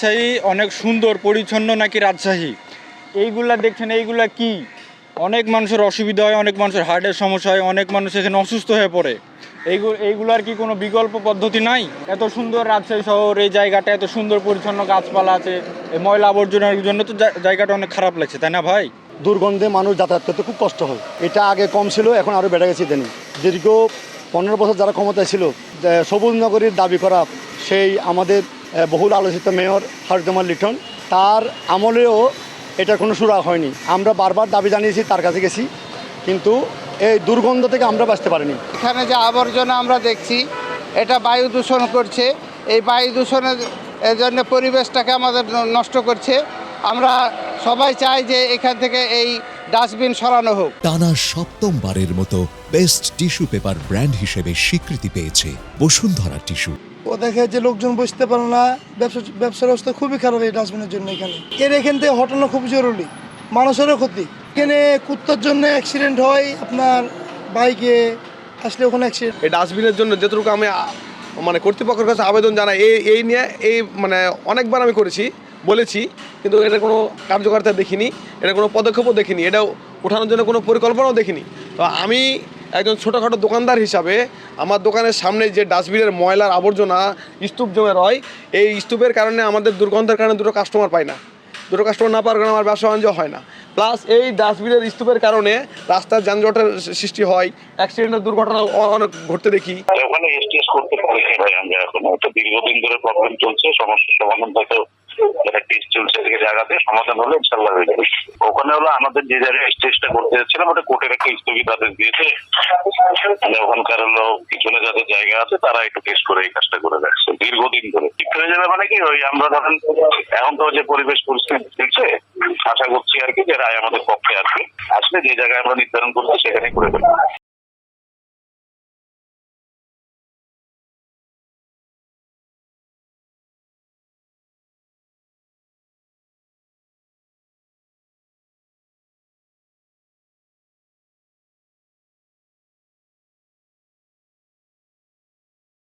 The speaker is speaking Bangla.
রাজশাহী অনেক সুন্দর, পরিচ্ছন্ন নাকি রাজশাহী? এইগুলা দেখছেন, এইগুলা কি? অনেক মানুষের অসুবিধা হয়, অনেক মানুষের হার্টের সমস্যা হয়, অনেক মানুষ এখানে অসুস্থ হয়ে পড়ে। এইগুলো এইগুলার কি কোনো বিকল্প পদ্ধতি নাই? এত সুন্দর রাজশাহী শহর, এই জায়গাটা এত সুন্দর, পরিচ্ছন্ন গাছপালা আছে, এই ময়লা আবর্জনার জন্য তো জায়গাটা অনেক খারাপ লাগছে, তাই না ভাই? দুর্গন্ধে মানুষ যাতায়াত করতে খুব কষ্ট হয়। এটা আগে কম ছিল, এখন আরও বেড়ে গেছে ইদানিং। দীর্ঘ পনেরো বছর যারা ক্ষমতায় ছিল সবুজ নগরীর দাবি করা, সেই আমাদের বহুল আলোচিত মেয়র হারজমাল লিটন। তার আমলেও এটা কোনো সুরা হয়নি। আমরা বারবার দাবি জানিয়েছি তার কাছে গেছি। কিন্তু এই দুর্গন্ধ থেকে আমরা বাঁচতে পারিনি। এখানে যে আবর্জনা আমরা দেখছি এটা বায়ু দূষণ করছে। এই বায়ু দূষণের জন্য পরিবেশটাকে আমাদের নষ্ট করছে। আমরা সবাই চাই যে এখান থেকে এই ডাস্টবিন সরানো হোক। টানা সপ্তমবারের মতো বেস্ট টিস্যু পেপার ব্র্যান্ড হিসেবে স্বীকৃতি পেয়েছে বসুন্ধরা টিস্যু। ও দেখে যে লোকজন বসতে পারে না, ব্যবসা ব্যবসার অবস্থা খুবই খারাপ এই ডাস্টবিনের জন্য এখানে। এর এখান থেকে হটানো খুব জরুরি? মানুষেরও ক্ষতি। এখানে কুত্তার জন্য অ্যাক্সিডেন্ট হয়? আপনার বাইকে আসলে ওখানে অ্যাক্সিডেন্ট এই ডাস্টবিনের জন্য যতটুকু আমি মানে কর্তৃপক্ষের কাছে আবেদন জানাই, এই এই নিয়ে, এই মানে অনেকবার আমি করেছি, বলেছি, কিন্তু এটা কোনো কার্যকারিতা দেখিনি, এটা কোনো পদক্ষেপও দেখিনি, এটা ওঠানোর জন্য কোনো পরিকল্পনাও দেখিনি। তো আমি একজন ছোটোখাটো দোকানদার হিসাবে আমার দোকানের সামনে যে ডাস্টবিনের ময়লার আবর্জনা স্তূপ জমে রয়, এই স্তূপের কারণে আমাদের দুর্গন্ধের কারণে দুটো কাস্টমার পায় না। দুটো কাস্টমার না পাওয়ার কারণে আমার ব্যবসা বাণিজ্য হয় না। প্লাস এই ডাস্টবিনের স্তূপের কারণে রাস্তার যানজটের সৃষ্টি হয় অ্যাক্সিডেন্টের দুর্ঘটনা অনেক ঘটতে দেখি। ওখানে করতে ভাই আমরা এখন। দীর্ঘদিন ধরে প্রবলেম চলছে, সমস্যার সমাধান জায়গাতে সমাধান হলে ইনশাল্লাহ হয়ে যাবে। ওখানে হলো আমাদের যে জায়গায় স্টেজটা করতে যাচ্ছিলাম, ওটা কোর্টের একটা স্থগিতাদেশ দিয়েছে। মানে ওখানকার হলো পিছনে যাদের জায়গা আছে, তারা একটু টেস্ট করে এই কাজটা করে রাখছে দীর্ঘদিন ধরে। ঠিক হয়ে যাবে মানে কি, ওই আমরা ধরেন, এখন তো যে পরিবেশ পরিস্থিতি চলছে, আশা করছি আর কি যে রায় আমাদের পক্ষে আসবে। আসলে যে জায়গায় আমরা নির্ধারণ করছি, সেখানেই করে দেবো।